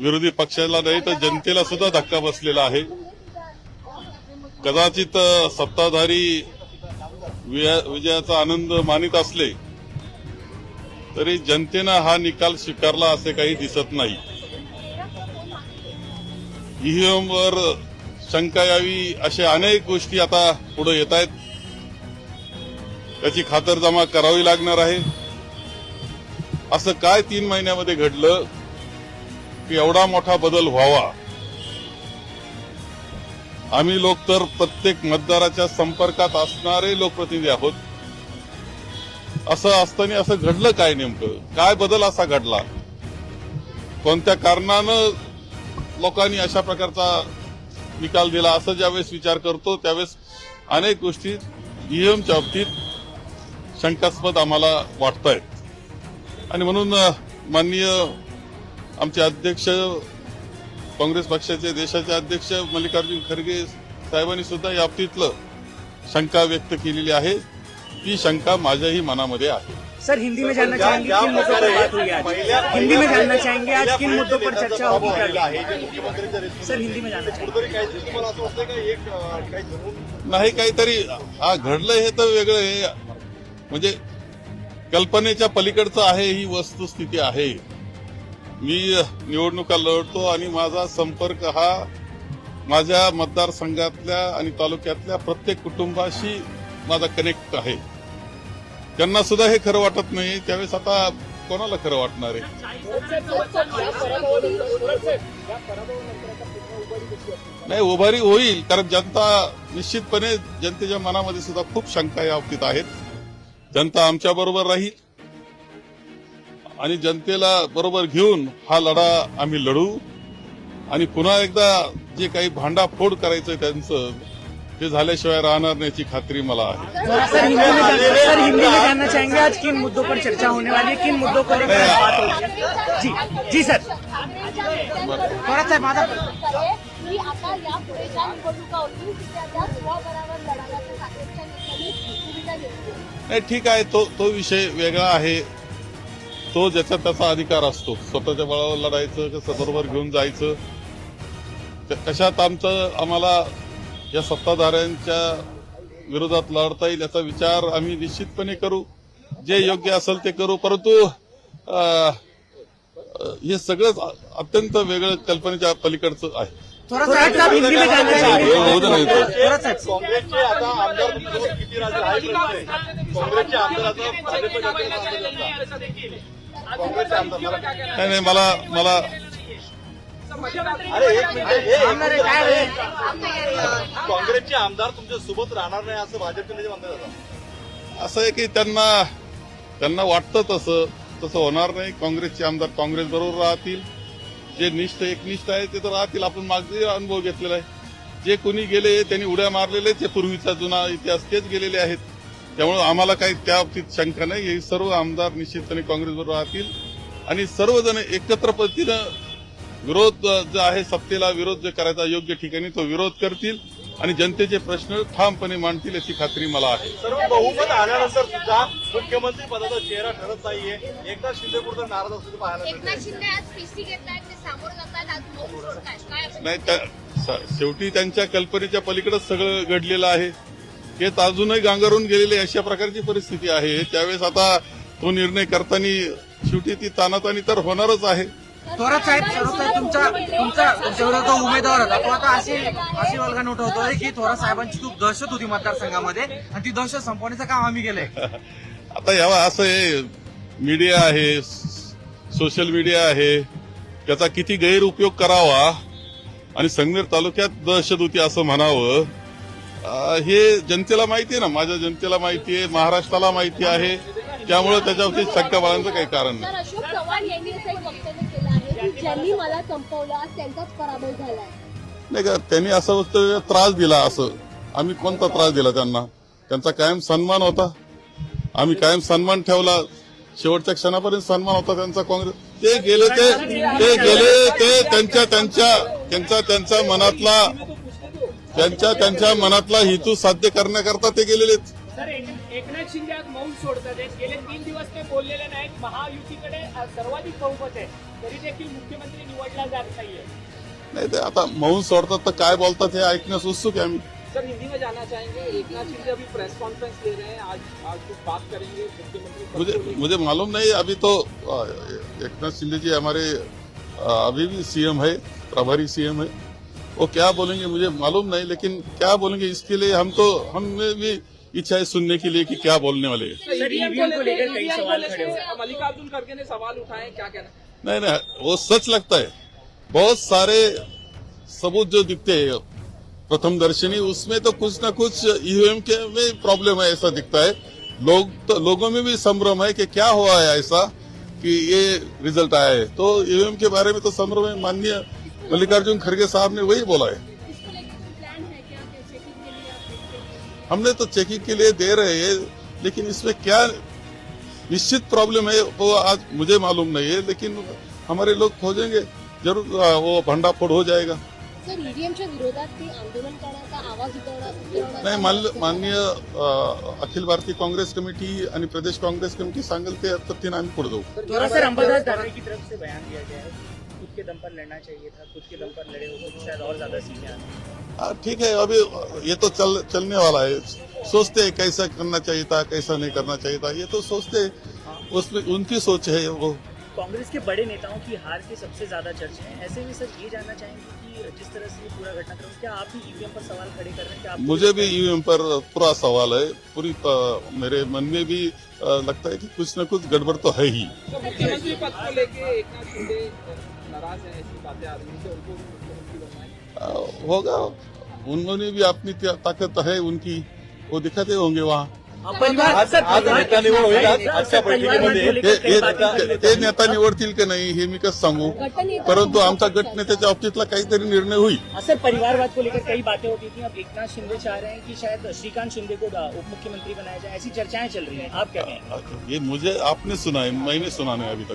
विरोधी पक्षाला नाही तर जनतेला सुद्धा धक्का बसलेला आहे. कदाचित सत्ताधारी विया- विजयाचा आनंद मानित असले तरी जनतेनं हा निकाल स्वीकारला असे काही दिसत नाही. ईव्हीएमवर शंका यावी अशा अनेक गोष्टी आता पुढे येत आहेत. त्याची खातरजमा करावी लागणार आहे. असं काय तीन महिन्यामध्ये घडलं? की एवढा मोठा बदल व्हावा. आम्ही लोक तर प्रत्येक मतदाराच्या संपर्कात असणारे लोकप्रतिनिधी आहोत. असं असताना असं घडलं काय नेमकं? काय बदल असा घडला? कोणत्या कारणानं लोकांनी अशा प्रकारचा निकाल दिला? असं ज्यावेळेस विचार करतो त्यावेळेस अनेक गोष्टी ईव्हीएमच्या बाबतीत शंकास्पद आम्हाला वाटत आहेत आणि म्हणून माननीय आमचे अध्यक्ष काँग्रेस पक्षाचे देशाचे अध्यक्ष मल्लिकार्जुन खरगे साहेबांनी सुद्धा या बाबतीतलं शंका व्यक्त केलेली आहे. ती शंका माझ्याही मनामध्ये आहे. सर हिंदी में जानना चाहेंगे किन मुद्दों पर बात हुई आज हिंदी में जानना चाहेंगे आज किन मुद्दों पर चर्चा होगी कल सर हिंदी. में जानना चाहेंगे नाही काहीतरी हा घडलं हे तर वेगळं आहे. म्हणजे कल्पनेच्या पलीकडचं आहे ही वस्तुस्थिती आहे. मी निवडणुका लढतो आणि माझा संपर्क हा माझ्या मतदारसंघातल्या आणि तालुक्यातल्या प्रत्येक कुटुंबाशी माझा कनेक्ट आहे. त्यांना सुद्धा हे खरं वाटत नाही. त्यावेळेस आता कोणाला खरं वाटणार आहे? नाही उभारी होईल कारण जनता निश्चितपणे जनतेच्या मनामध्ये सुद्धा खूप शंका या बाबतीत आहेत. जनता आमच्या बरोबर राहील. आणि जनतेला बरोबर घेऊन हा लढा आम्ही लढू. आणि पुन्हा एकदा जे काही भांडाफोड करायचं त्यांचं ते झाल्याशिवाय राहणार नाही खात्री मला आहे. सर हिंदी में जानना सर हिंदी में जानना चाहेंगे आज किन मुद्दों पर चर्चा होने वाली है किन मुद्दों को लेकर आज बात होगी जी जी सर. थोड़ा सा माझा की आता या पुढेच्या निवडणुका होतील त्या त्या स्वबळावर लढाव्याचं काँग्रेसच्या नेत्यांनी भूमिका घेतली नाही ठीक आहे. तो तो विषय वेगळा आहे. तो ज्याचा त्याचा अधिकार असतो स्वतःच्या बळावर लढायचं कसं बरोबर घेऊन जायचं क- कशात आमचं आम्हाला या सत्ताधाऱ्यांच्या विरोधात लढता येईल याचा विचार आम्ही निश्चितपने करू जे योग्य असेल ते करू परंतु हे सगळंच अत्यंत वेगळं कल्पनेच्या पलीकडचं आहे काँग्रेसचे नाही नाही मला मला अरे एक मिनिट हे एक मिनिट. काय रे? काँग्रेसचे आमदार तुमच्यासोबत राहणार नाही असं भाजपचे नेते म्हणतात आता. असं आहे की त्यांना त्यांना वाटतं तसं तसं होणार नाही. काँग्रेसचे आमदार काँग्रेस बरोबर राहतील. जे निष्ठ एकनिष्ठ आहे ते तर राहतील. आपण मागचे अनुभव घेतलेला आहे. जे कोणी गेले त्यांनी उड्या मारलेले ते पूर्वीचा जुना इतिहास तेच गेलेले आहेत. त्यामुळे आम्हाला काही त्या बाबतीत शंका नाही. हे सर्व आमदार निश्चितपणे काँग्रेस बरोबर राहतील. आणि सर्वजण एकत्र पद्धतीनं विरोध जो आहे सत्तेला विरोध जे करायचा योग्य ठिकाणी तो विरोध करतील आणि जनतेचे प्रश्न ठामपणे मांडतील याची खात्री मला आहे. सर्व बहुमत आल्यानंतर सुद्धा मुख्यमंत्री पदाचा चेहरा ठरत नाहीये. एकनाथ शिंदे कुठं नाराज पाहायला एकनाथ मिळतंय शिंदे आज पीसी घेतलाय ते सामोरं जातात आज मौन सोडताय काय असं? नाही त्या- स- शेवटी त्यांच्या कल्पनेच्या पलीकडेच सगळं घडलेलं आहे. तेच अजूनही गांगरून गेलेले अशा प्रकारची परिस्थिती आहे. त्यावेळेस आता तो निर्णय करताना शेवटी ती तानातानी तर होणारच आहे. थोरात साहेब तुमचा तुमचा जो उमेदवार होता. तो आता अशी की थोरात साहेबांची खूप दहशत होती मतदारसंघामध्ये आणि ती दहशत संपवण्याचं काम आम्ही केलंय. आता यावा असं आहे मीडिया आहे सोशल मीडिया आहे. त्याचा किती गैरउपयोग करावा आणि संगमेर तालुक्यात दहशत होती असं म्हणावं. हे जनतेला माहिती आहे ना माझ्या जनतेला माहिती आहे महाराष्ट्राला माहिती आहे. त्यामुळे त्याच्यावरती शंका बाळांचं काही कारण नाही. अशोक चव्हाण यांनी असं एक वक्तव्य केलं आहे की ज्यांनी मला संपवलं आज त्यांचाच पराभव झालाय नाही का त्यांनी असं वक्तव्य त्रास दिला असं. आम्ही कोणता त्रास दिला त्यांना? त्यांचा कायम सन्मान होता. आम्ही कायम सन्मान ठेवला. शेवटच्या क्षणापर्यंत सन्मान होता त्यांचा काँग्रेस. ते गेले ते ते गेले ते त्यांच्या त्यांच्या त्यांचा त्यांच्या मनातला त्यांच्या त्यांच्या मनातला हेतू साध्य करण्याकरता ते गेलेले एकनाथ शिंदे आज मौन सोडतात. आहेत गेले तीन दिवस ते बोललेले नाहीत. महायुतीकडे सर्वाधिक बहुमत आहे तरी देखील मुख्यमंत्री निवडला जात नाहीये. नाही ते आता मौन सोडतात तर काय बोलतात हे ऐकण्यास उत्सुक आहे आम्ही. सर हिंदी में जानना चाहेंगे. एक नाथ शिंदे अभी प्रेस कॉन्फ्रेंस ले रहे हैं. आज आज कुछ बात करेंगे. मुख्यमंत्री मुझे। मुझे मालूम नहीं अभी तो एकनाथ शिंदे जी हमारे अभी भी सीएम है प्रभारी सीएम है। वो क्या बोलेंगे मुझे मालूम नहीं लेकिन क्या बोलेंगे इसके लिए हम तो हमें भी इच्छा है सुनने के लिए कि क्या बोलने वाले। मल्लिकार्जुन खड़गे ने सवाल उठाए क्या कहना नहीं नहीं वो सच लगता है। बहुत सारे सबूत जो दिखते हैं प्रथम दर्शनी उसमें तो कुछ ना कुछ ईवीएम के में प्रॉब्लम है ऐसा दिखता है। लोग तो लोगों में भी संभ्रम है कि क्या हुआ है ऐसा कि ये रिज़ल्ट आया है। तो ईवीएम के बारे में तो संभ्रम है माननीय मल्लिकार्जुन खड़गे साहब ने वही बोला है। इसको लेकर कोई प्लान क्या कि चेकिंग के लिए आप देखते हमने तो चेकिंग के लिए दे रहे हैं लेकिन इसमें क्या निश्चित प्रॉब्लम है वो आज मुझे मालूम नहीं है लेकिन हमारे लोग खोजेंगे। ज़रूर वो भंडाफोड़ हो जाएगा। सर ईव्हीएमच्या विरोधात ते आंदोलन करण्याचा आवाज़ उठवणार उठवण्याचा नाही मान- माननीय अखिल भारतीय काँग्रेस कमिटी आणि प्रदेश काँग्रेस कमिटी सांगेल ते पद्धतीने आम्ही पुढे जाऊ की है दम पर लड़ना चाहिए था खुद के दम पर लड़े होते तो शायद और ज़्यादा सीटें आती। ठीक है अभी ये तो चल चलने वाला है। सोचते हैं कैसा करना चाहिए था कैसा नहीं करना चाहिए था ये तो सोचते हैं। उसमें उनकी सोच है वो। कांग्रेस के बड़े नेताओं की हार के सबसे ज़्यादा चर्चे हैं। ऐसे में सर ये जानना चाहेंगे कि जिस तरह से ये पूरा घटनाक्रम क्या आप भी ईवीएम पर सवाल खड़े कर रहे हैं? कि आप मुझे भी ईवीएम पर पूरा सवाल है। पूरी मेरे मन में भी लगता है कि कुछ न कुछ गड़बड़ तो है ही। तो मुख्यमंत्री पद को लेके एक शिंदे नाराज़ हैं ऐसी बातें आ रही हैं उनको भी मुख्यमंत्री बनवाएँ अ, होगा। उन्होंने भी अपनी ताकत है उनकी वो दिखाते होंगे वहाँ। परिवार आज आज नेता निवड होईल आज आजच्या बैठकीमध्ये ते नेता निवडतील का नाही हे मी कसं सांगू परंतु आमचा गट नेत्याच्या बाबतीतला काहीतरी निर्णय होईल। सर परिवारवाद को लेकर कई बातें होती थी। अब एकनाथ शिंदे चाह रहे हैं कि शायद श्रीकांत शिंदे को उप मुख्यमंत्री बनाया जाए। ऐसी चर्चाएँ चल रही हैं। आप क्या कहें ये मुझे आपने सुना है मैंने सुना नहीं अभी तक।